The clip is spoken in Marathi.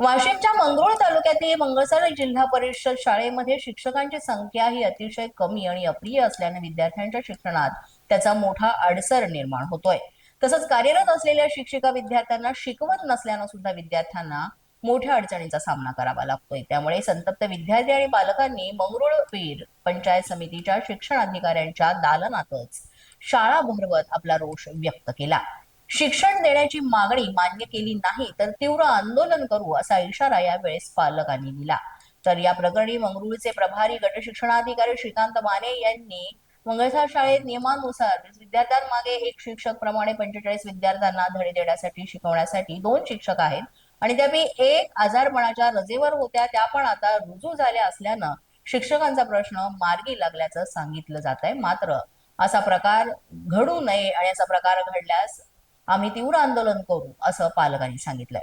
मंगळसार जिल्हा परिषद शाळेमध्ये शिक्षकांची संख्या ही अतिशय कमी आणि अप्रिय असल्याने विद्यार्थ्यांच्या शिक्षणात त्याचा मोठा अडसर निर्माण होतोय. तसंच कार्यरत असलेल्या शिक्षिका विद्यार्थ्यांना शिकवत नसल्यानं सुद्धा विद्यार्थ्यांना मोठ्या अडचणींचा सामना करावा लागतोय. त्यामुळे संतप्त विद्यार्थी आणि पालकांनी मंगरुळपीर पंचायत समितीच्या शिक्षण अधिकाऱ्यांच्या दालनातच शाळा भरवत आपला रोष व्यक्त केला. शिक्षण देण्याची मागणी मान्य केली नाही तर तीव्र आंदोलन करू असा इशारा यावेळेस पालकांनी दिला. तर या प्रकरणी मंगरुळचे प्रभारी गट शिक्षणाधिकारी श्रीकांत माने यांनी मंगळसार शाळेत नियमानुसार विद्यार्थ्यांमागे एक शिक्षक प्रमाणे पंचेचाळीस विद्यार्थ्यांना धडे देण्यासाठी शिकवण्यासाठी दोन शिक्षक आहेत आणि त्यापैकी एक आजारपणाच्या रजेवर होत्या त्या पण आता रुजू झाल्या असल्यानं शिक्षकांचा प्रश्न मार्गी लागल्याचं सांगितलं जात आहे मात्र असा प्रकार घडू नये आणि असा प्रकार घडल्यास आम्ही तीव्र आंदोलन करू असं पालकांनी सांगितलंय.